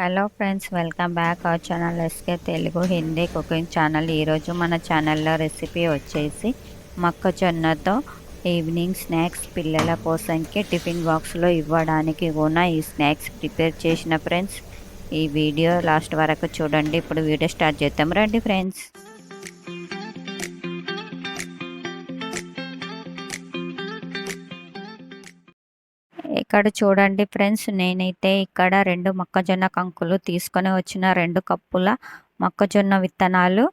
Hello friends welcome back our channel SK Telugu Hindi cooking channel. ఈరోజు మన ఛానల్లో recipe వచ్చేసి మొక్కజొన్నతో ఈవినింగ్ స్నాక్స్ పిల్లల కోసంకి టిఫిన్ బాక్స్లో ఇవ్వడానికి కూడా ఈ స్నాక్స్ ప్రిపేర్ చేసిన ఫ్రెండ్స్. ఈ వీడియో లాస్ట్ వరకు చూడండి. ఇప్పుడు వీడియో స్టార్ట్ చేద్దాం. రండి ఫ్రెండ్స్. ఇక్కడ చూడండి ఫ్రెండ్స్ నేనైతే ఇక్కడ రెండు మొక్కజొన్న కంకులు తీసుకొని వచ్చిన రెండు కప్పుల మొక్కజొన్న విత్తనాలు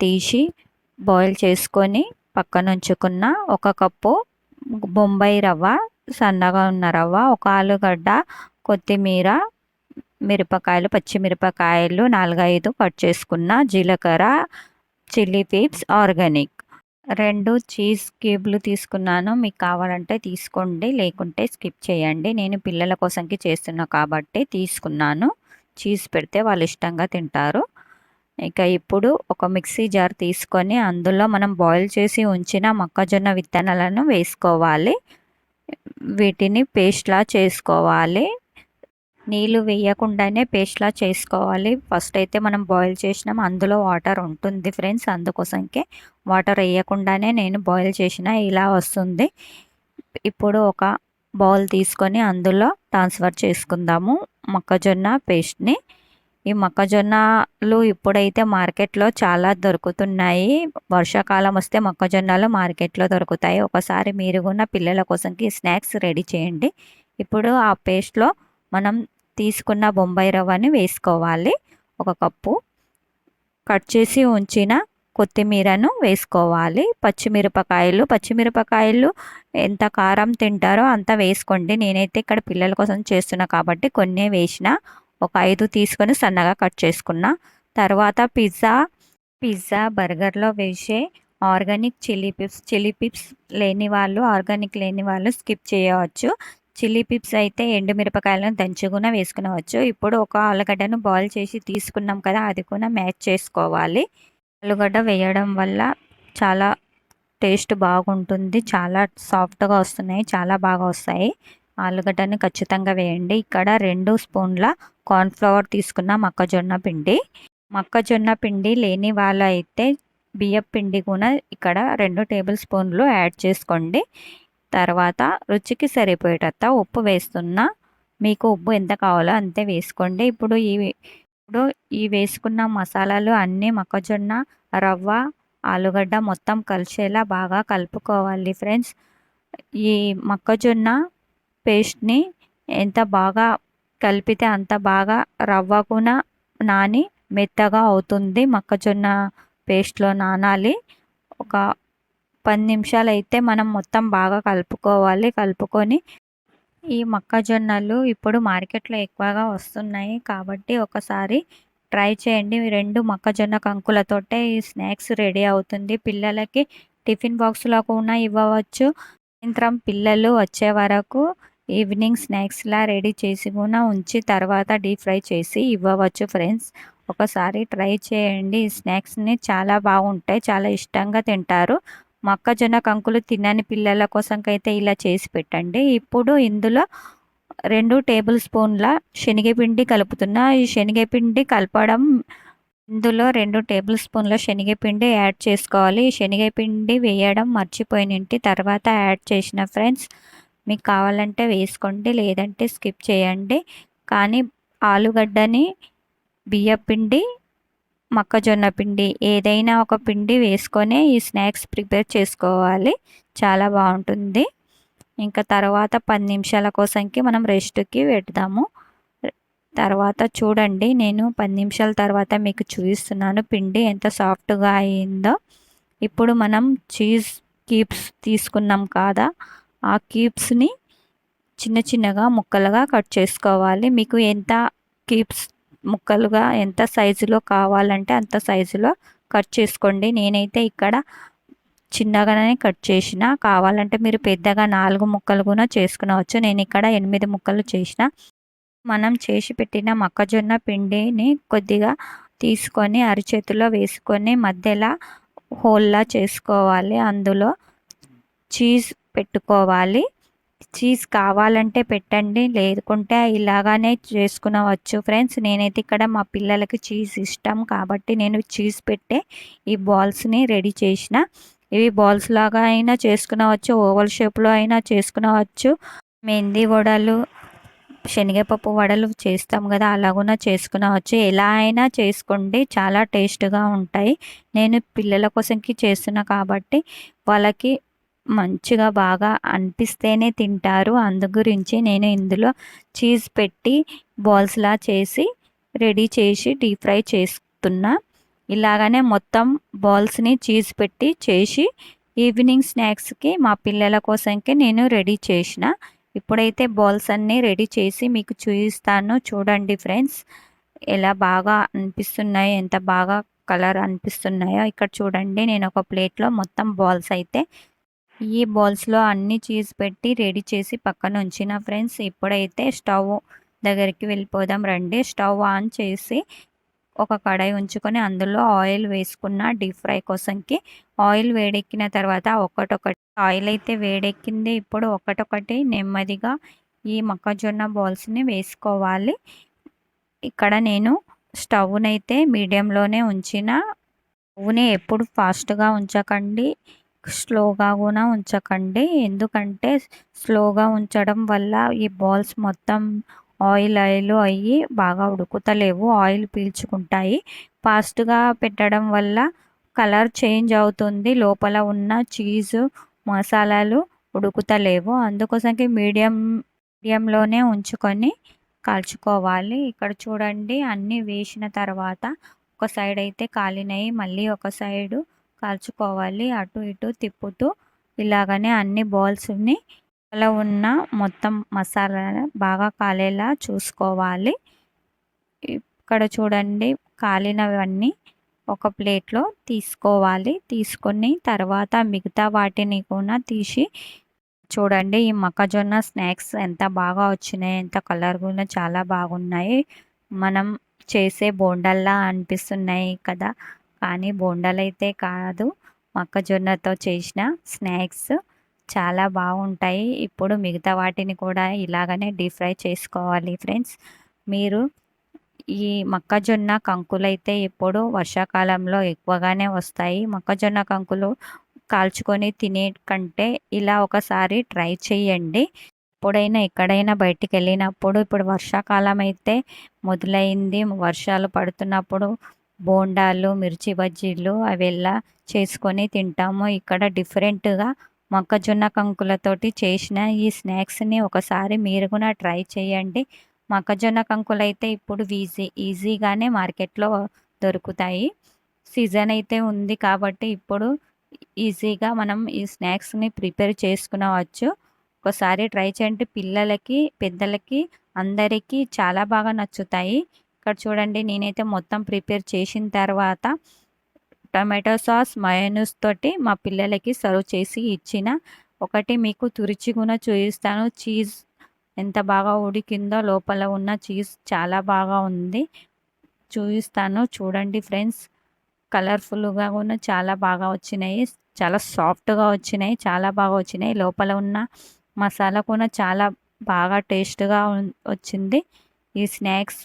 తీసి బాయిల్ చేసుకొని పక్కన ఉంచుకున్న ఒక కప్పు బొంబాయి రవ్వ సన్నగా ఉన్న రవ్వ ఒక ఆలుగడ్డ కొత్తిమీర మిరపకాయలు పచ్చిమిరపకాయలు నాలుగైదు కట్ చేసుకున్న జీలకర్ర చిల్లీ పీప్స్ ఆర్గానిక్. రెండు చీజ్ క్యూబ్లు తీసుకున్నాను. మీకు కావాలంటే తీసుకోండి లేకుంటే స్కిప్ చేయండి. నేను పిల్లల కోసంకి చేస్తున్నా కాబట్టి తీసుకున్నాను. చీజ్ పెడితే వాళ్ళు ఇష్టంగా తింటారు. ఇక ఇప్పుడు ఒక మిక్సీ జార్ తీసుకొని అందులో మనం బాయిల్ చేసి ఉంచిన మొక్కజొన్న విత్తనాలను వేసుకోవాలి. వీటిని పేస్ట్లా చేసుకోవాలి. నీళ్ళు వేయకుండానే పేస్ట్లా చేసుకోవాలి. ఫస్ట్ అయితే మనం బాయిల్ చేసినాం. అందులో వాటర్ ఉంటుంది ఫ్రెండ్స్ అందుకోసంకే వాటర్ వేయకుండానే నేను బాయిల్ చేసిన ఇలా వస్తుంది. ఇప్పుడు ఒక బౌల్ తీసుకొని అందులో ట్రాన్స్ఫర్ చేసుకుందాము. మొక్కజొన్న పేస్ట్ని ఈ మొక్కజొన్నలు ఇప్పుడైతే మార్కెట్లో చాలా దొరుకుతున్నాయి. వర్షాకాలం వస్తే మొక్కజొన్నలు మార్కెట్లో దొరుకుతాయి. ఒకసారి మీరు కూడా పిల్లల కోసంకి స్నాక్స్ రెడీ చేయండి. ఇప్పుడు ఆ పేస్ట్లో మనం తీసుకున్న బొంబాయి రవ్వని వేసుకోవాలి. ఒక కప్పు కట్ చేసి ఉంచిన కొత్తిమీరను వేసుకోవాలి. పచ్చిమిరపకాయలు పచ్చిమిరపకాయలు ఎంత కారం తింటారో అంత వేసుకోండి. నేనైతే ఇక్కడ పిల్లల కోసం చేస్తున్నా కాబట్టి కొన్ని వేసిన ఒక ఐదు తీసుకొని సన్నగా కట్ చేసుకున్న. తర్వాత పిజ్జా పిజ్జా బర్గర్లో వేసే ఆర్గానిక్ చిల్లీ పిప్స్ చిల్లీ పిప్స్ లేని వాళ్ళు ఆర్గానిక్ లేని వాళ్ళు స్కిప్ చేయవచ్చు. చిల్లీ పిప్స్ అయితే ఎండుమిరపకాయలను దంచుకున్న వేసుకునవచ్చు. ఇప్పుడు ఒక ఆలుగడ్డను బాయిల్ చేసి తీసుకున్నాం కదా అది కూడా మ్యాచ్ చేసుకోవాలి. ఆలుగడ్డ వేయడం వల్ల చాలా టేస్ట్ బాగుంటుంది. చాలా సాఫ్ట్గా వస్తున్నాయి చాలా బాగా వస్తాయి. ఆలుగడ్డని ఖచ్చితంగా వేయండి. ఇక్కడ రెండు స్పూన్ల కార్న్ఫ్లవర్ తీసుకున్న మొక్కజొన్న పిండి. మొక్కజొన్న పిండి లేని వాళ్ళు అయితే బియ్యం పిండి కూడా ఇక్కడ రెండు టేబుల్ స్పూన్లు యాడ్ చేసుకోండి. తర్వాత రుచికి సరిపోయేటంత ఉప్పు వేస్తున్నా మీకు ఉప్పు ఎంత కావాలో అంతే వేసుకోండి. ఇప్పుడు ఈ ఇప్పుడు ఈ వేసుకున్న మసాలాలు అన్నీ మొక్కజొన్న రవ్వ ఆలుగడ్డ మొత్తం కలిసేలా బాగా కలుపుకోవాలి ఫ్రెండ్స్. ఈ మొక్కజొన్న పేస్ట్ని ఎంత బాగా కలిపితే అంత బాగా రవ్వ కూడా నాని మెత్తగా అవుతుంది. మొక్కజొన్న పేస్ట్లో నానాలి. ఒక పది నిమిషాలు అయితే మనం మొత్తం బాగా కలుపుకోవాలి. కలుపుకొని ఈ మొక్కజొన్నలు ఇప్పుడు మార్కెట్లో ఎక్కువగా వస్తున్నాయి. కాబట్టి ఒకసారి ట్రై చేయండి. రెండు మొక్కజొన్న కంకులతోటే ఈ స్నాక్స్ రెడీ అవుతుంది. పిల్లలకి టిఫిన్ బాక్స్లో కూడా ఇవ్వవచ్చు. సాయంత్రం పిల్లలు వచ్చే వరకు ఈవినింగ్ స్నాక్స్లా రెడీ చేసి కూడా ఉంచి తర్వాత డీప్ ఫ్రై చేసి ఇవ్వవచ్చు ఫ్రెండ్స్. ఒకసారి ట్రై చేయండి. ఈ స్నాక్స్ని చాలా బాగుంటాయి. చాలా ఇష్టంగా తింటారు. మొక్కజొన్న కంకులు తినని పిల్లల కోసంకైతే ఇలా చేసి పెట్టండి. ఇప్పుడు ఇందులో రెండు టేబుల్ స్పూన్ల శనగపిండి కలుపుతున్నా. ఈ శనగపిండి కలపడం ఇందులో రెండు టేబుల్ స్పూన్ల శనగపిండి యాడ్ చేసుకోవాలి. ఈ శనగపిండి వేయడం మర్చిపోయినంటి తర్వాత యాడ్ చేసిన ఫ్రెండ్స్ మీకు కావాలంటే వేసుకోండి లేదంటే స్కిప్ చేయండి. కానీ ఆలుగడ్డని బియ్యపిండి మొక్కజొన్న పిండి ఏదైనా ఒక పిండి వేసుకొని ఈ స్నాక్స్ ప్రిపేర్ చేసుకోవాలి. చాలా బాగుంటుంది. ఇంకా తర్వాత పది నిమిషాల కోసంకి మనం రెస్ట్కి పెడదాము. తర్వాత చూడండి నేను పది నిమిషాల తర్వాత మీకు చూపిస్తున్నాను పిండి ఎంత సాఫ్ట్గా అయిందో. ఇప్పుడు మనం చీజ్ కీప్స్ తీసుకున్నాం కదా ఆ క్యూబ్స్ని చిన్న చిన్నగా ముక్కలుగా కట్ చేసుకోవాలి. మీకు ఎంత కీప్స్ ముక్కలుగా ఎంత సైజులో కావాలంటే అంత సైజులో కట్ చేసుకోండి. నేనైతే ఇక్కడ చిన్నగానే కట్ చేసిన. కావాలంటే మీరు పెద్దగా నాలుగు ముక్కలు కూడా చేసుకునవచ్చు. నేను ఇక్కడ ఎనిమిది ముక్కలు చేసిన. మనం చేసి పెట్టిన మొక్కజొన్న పిండిని కొద్దిగా తీసుకొని అరిచేతిలో వేసుకొని మధ్యలో హోల్లా చేసుకోవాలి. అందులో చీజ్ పెట్టుకోవాలి. చీజ్ కావాలంటే పెట్టండి లేకుంటే ఇలాగానే చేసుకునవచ్చు. ఫ్రెండ్స్ నేనైతే ఇక్కడ మా పిల్లలకి చీజ్ ఇష్టం కాబట్టి నేను చీజ్ పెట్టే ఈ బాల్స్ని రెడీ చేసిన. ఇవి బాల్స్ లాగా అయినా చేసుకునవచ్చు ఓవల్ షేప్లో అయినా చేసుకునవచ్చు. మెంది వడలు శనగపప్పు వడలు చేస్తాం కదా అలాగున చేసుకునవచ్చు. ఎలా అయినా చేసుకోండి చాలా టేస్ట్గా ఉంటాయి. నేను పిల్లల కోసంకి చేస్తున్నా కాబట్టి వాళ్ళకి మంచిగా బాగా అనిపిస్తేనే తింటారు. అందు గురించి నేను ఇందులో చీజ్ పెట్టి బాల్స్లా చేసి రెడీ చేసి డీప్ ఫ్రై చేస్తున్నా. ఇలాగనే మొత్తం బాల్స్ని చీజ్ పెట్టి చేసి ఈవినింగ్ స్నాక్స్కి మా పిల్లల కోసంకి నేను రెడీ చేసిన. ఇప్పుడైతే బాల్స్ అన్నీ రెడీ చేసి మీకు చూపిస్తాను. చూడండి ఫ్రెండ్స్ ఎలా బాగా అనిపిస్తున్నాయో ఎంత బాగా కలర్ అనిపిస్తున్నాయో. ఇక్కడ చూడండి నేను ఒక ప్లేట్లో మొత్తం బాల్స్ అయితే ఈ బౌల్స్లో అన్ని చీజ్ పెట్టి రెడీ చేసి పక్కన ఉంచిన ఫ్రెండ్స్ ఇప్పుడైతే స్టవ్ దగ్గరికి వెళ్ళిపోదాం రండి. స్టవ్ ఆన్ చేసి ఒక కడాయి ఉంచుకొని అందులో ఆయిల్ వేసుకున్న డీప్ ఫ్రై కోసంకి ఆయిల్ వేడెక్కిన తర్వాత ఒకటొకటి ఆయిల్ అయితే వేడెక్కింది. ఇప్పుడు ఒకటొకటి నెమ్మదిగా ఈ మొక్కజొన్న బాల్స్ని వేసుకోవాలి. ఇక్కడ నేను స్టవ్నైతే మీడియంలోనే ఉంచిన స్టవ్ని ఎప్పుడు ఫాస్ట్గా ఉంచకండి. స్లోగా కూడా ఉంచకండి. ఎందుకంటే స్లోగా ఉంచడం వల్ల ఈ బాల్స్ మొత్తం ఆయిల్ ఆయిల్ అయ్యి బాగా ఉడుకుతలేవు. ఆయిల్ పీల్చుకుంటాయి. ఫాస్ట్గా పెట్టడం వల్ల కలర్ చేంజ్ అవుతుంది. లోపల ఉన్న చీజు మసాలాలు ఉడుకుతలేవు. అందుకోసంకి మీడియం మీడియంలోనే ఉంచుకొని కాల్చుకోవాలి. ఇక్కడ చూడండి అన్నీ వేసిన తర్వాత ఒక సైడ్ అయితే కాలినాయి మళ్ళీ ఒక సైడు కాల్చుకోవాలి. అటు ఇటు తిప్పుతూ ఇలాగనే అన్ని బాల్స్ని అలా ఉన్న మొత్తం మసాలా బాగా కాలేలా చూసుకోవాలి. ఇక్కడ చూడండి కాలినవన్నీ ఒక ప్లేట్లో తీసుకోవాలి. తీసుకొని తర్వాత మిగతా వాటిని కూడా తీసి చూడండి ఈ మొక్కజొన్న స్నాక్స్ ఎంత బాగా వచ్చినాయి ఎంత కలర్ కూడా చాలా బాగున్నాయి. మనం చేసే బోండల్లా అనిపిస్తున్నాయి కదా. కానీ బోండాలైతే కాదు. మొక్కజొన్నతో చేసిన స్నాక్స్ చాలా బాగుంటాయి. ఇప్పుడు మిగతా వాటిని కూడా ఇలాగనే డీప్ ఫ్రై చేసుకోవాలి ఫ్రెండ్స్. మీరు ఈ మొక్కజొన్న కంకులు అయితే ఇప్పుడు వర్షాకాలంలో ఎక్కువగానే వస్తాయి. మొక్కజొన్న కంకులు కాల్చుకొని తినే కంటే ఇలా ఒకసారి ట్రై చేయండి. ఎప్పుడైనా ఎక్కడైనా బయటికి వెళ్ళినప్పుడు ఇప్పుడు వర్షాకాలం అయితే మొదలైంది వర్షాలు పడుతున్నప్పుడు బోండాలు మిర్చి బజ్జీలు అవి ఎలా చేసుకొని తింటాము ఇక్కడ డిఫరెంట్గా మొక్కజొన్న కంకులతోటి చేసిన ఈ స్నాక్స్ని ఒకసారి మీరు కూడా ట్రై చేయండి. మొక్కజొన్న కంకులు అయితే ఇప్పుడు ఈజీ ఈజీగానే మార్కెట్లో దొరుకుతాయి. సీజన్ అయితే ఉంది కాబట్టి ఇప్పుడు ఈజీగా మనం ఈ స్నాక్స్ని ప్రిపేర్ చేసుకునవచ్చు. ఒకసారి ట్రై చేయండి. పిల్లలకి పెద్దలకి అందరికీ చాలా బాగా నచ్చుతాయి. ఇక్కడ చూడండి నేనైతే మొత్తం ప్రిపేర్ చేసిన తర్వాత టమాటో సాస్ మయోనూస్ తోటి మా పిల్లలకి సర్వ్ చేసి ఇచ్చిన. ఒకటి మీకు తురిచి కూడా చూపిస్తాను. చీజ్ ఎంత బాగా ఉడికిందో లోపల ఉన్న చీజ్ చాలా బాగా ఉంది. చూపిస్తాను. చూడండి ఫ్రెండ్స్ కలర్ఫుల్గా కూడా చాలా బాగా వచ్చినాయి. చాలా సాఫ్ట్గా వచ్చినాయి. చాలా బాగా వచ్చినాయి. లోపల ఉన్న మసాలా కూడా చాలా బాగా టేస్ట్గా వచ్చింది. ఈ స్నాక్స్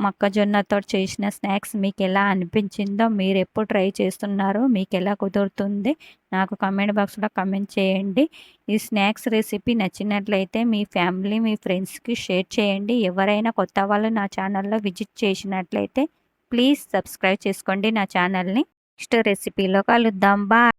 మొక్కజొన్నతో చేసిన స్నాక్స్ మీకు ఎలా అనిపించిందో మీరు ఎప్పుడు ట్రై చేస్తున్నారో మీకు ఎలా కుదురుతుంది నాకు కమెంట్ బాక్స్లో కమెంట్ చేయండి. ఈ స్నాక్స్ రెసిపీ నచ్చినట్లయితే మీ ఫ్యామిలీ మీ ఫ్రెండ్స్కి షేర్ చేయండి. ఎవరైనా కొత్త వాళ్ళు నా ఛానల్లో విజిట్ చేసినట్లయితే ప్లీజ్ సబ్స్క్రైబ్ చేసుకోండి నా ఛానల్ని. నెక్స్ట్ రెసిపీలో కలుద్దాం. బా